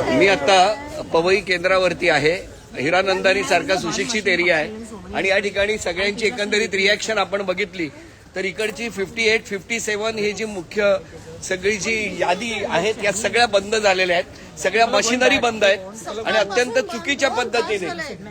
मी आता पवई केंद्रावरती आहे. हिरानंदानी सारखा सुशिक्षित एरिया आहे. आणि या ठिकाणी सगळ्यांची एकंदरीत रिॲक्शन आपण बघितली. तर इकडची फिफ्टी एट फिफ्टी सेवन ही जी मुख्य सगळी जी यादी आहेत या सगळ्या बंद झालेल्या आहेत. सगळ्या मशिनरी बंद आहेत. आणि अत्यंत चुकीच्या पद्धतीने.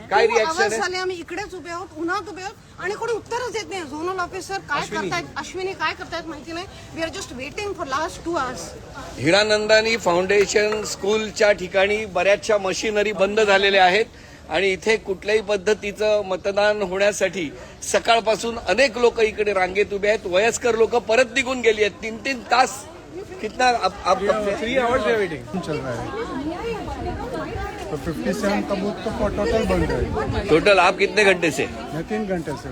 काय रिॲक्शन आहे? आम्ही इकडेच उभे आहोत उन्हात उभे आहोत आणि कोणी उत्तरच देत नाही. झोनल ऑफिसर काय करतायत अश्विनी काय करतायत माहिती नाही. We are just waiting for last two hours Hiranandani foundation स्कूलच्या ठिकाणी बऱ्याचशा मशिनरी बंद झालेल्या आहेत. आणि इथे कुठल्याही पद्धतीचं मतदान होण्यासाठी सकाळपासून अनेक लोक इकडे रांगेत उभे आहेत. वयस्कर लोक परत निघून गेली आहेत. तीन तीन तास कितना आप- आप- थ्री आवर्स है वेटिंग चल रहा है। तो फिफ्टी सेवन का बूथ तो टोटल टोटल आप कितने घंटे से? तीन घंटे से।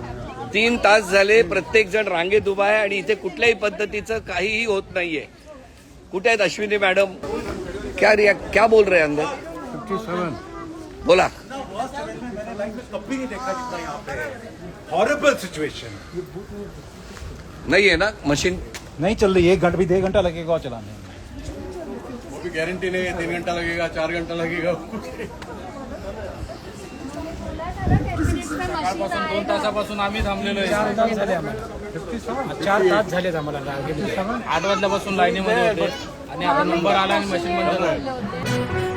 तीन तास झाले प्रत्येक जण रांगेत उभा आहे आणि इथे कुठल्याही पद्धतीचं काहीही होत नाहीये. कुठे आहेत अश्विनी मॅडम? क्या रिया क्या बोल रहे अंदर? फिफ्टी सेवन बोला. कभी नहीं देखा जितना यहाँ पे हॉरेबल सिचुएशन नहीं है ना मशीन नहीं चल रही एक घंटा भी डेढ़ घंटा लगेगा और चलाने में। वो भी गारंटी नहीं है तीन घंटा लगेगा चार घंटा लगेगा। सकाळपासून दोन तासापासून आम्ही थांबलेलो आहे. चार तास झालेत आम्हाला रांगेमध्ये आठ वाजल्यापासून लाईनीमध्ये होते. आणि आता नंबर आला आणि मशीन बंद झालं.